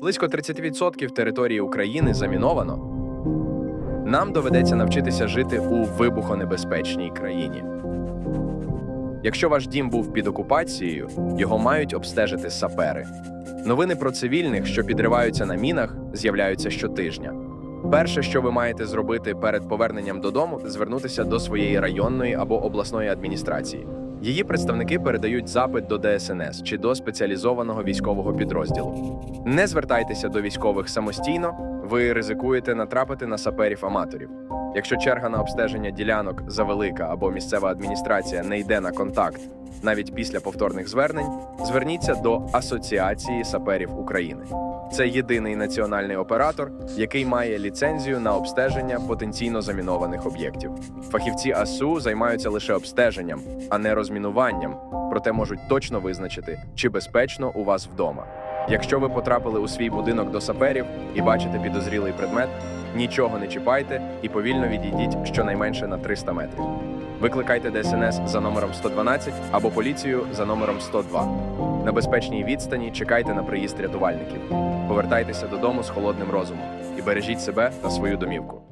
Близько 30% території України заміновано. Нам доведеться навчитися жити у вибухонебезпечній країні. Якщо ваш дім був під окупацією, його мають обстежити сапери. Новини про цивільних, що підриваються на мінах, з'являються щотижня. Перше, що ви маєте зробити перед поверненням додому, звернутися до своєї районної або обласної адміністрації. Її представники передають запит до ДСНС чи до спеціалізованого військового підрозділу. Не звертайтеся до військових самостійно, ви ризикуєте натрапити на саперів-аматорів. Якщо черга на обстеження ділянок завелика або місцева адміністрація не йде на контакт навіть після повторних звернень, зверніться до Асоціації саперів України. Це єдиний національний оператор, який має ліцензію на обстеження потенційно замінованих об'єктів. Фахівці АСУ займаються лише обстеженням, а не розмінуванням, проте можуть точно визначити, чи безпечно у вас вдома. Якщо ви потрапили у свій будинок до саперів і бачите підозрілий предмет, нічого не чіпайте і повільно відійдіть щонайменше на 300 метрів. Викликайте ДСНС за номером 112 або поліцію за номером 102. На безпечній відстані чекайте на приїзд рятувальників. Повертайтеся додому з холодним розумом і бережіть себе та свою домівку.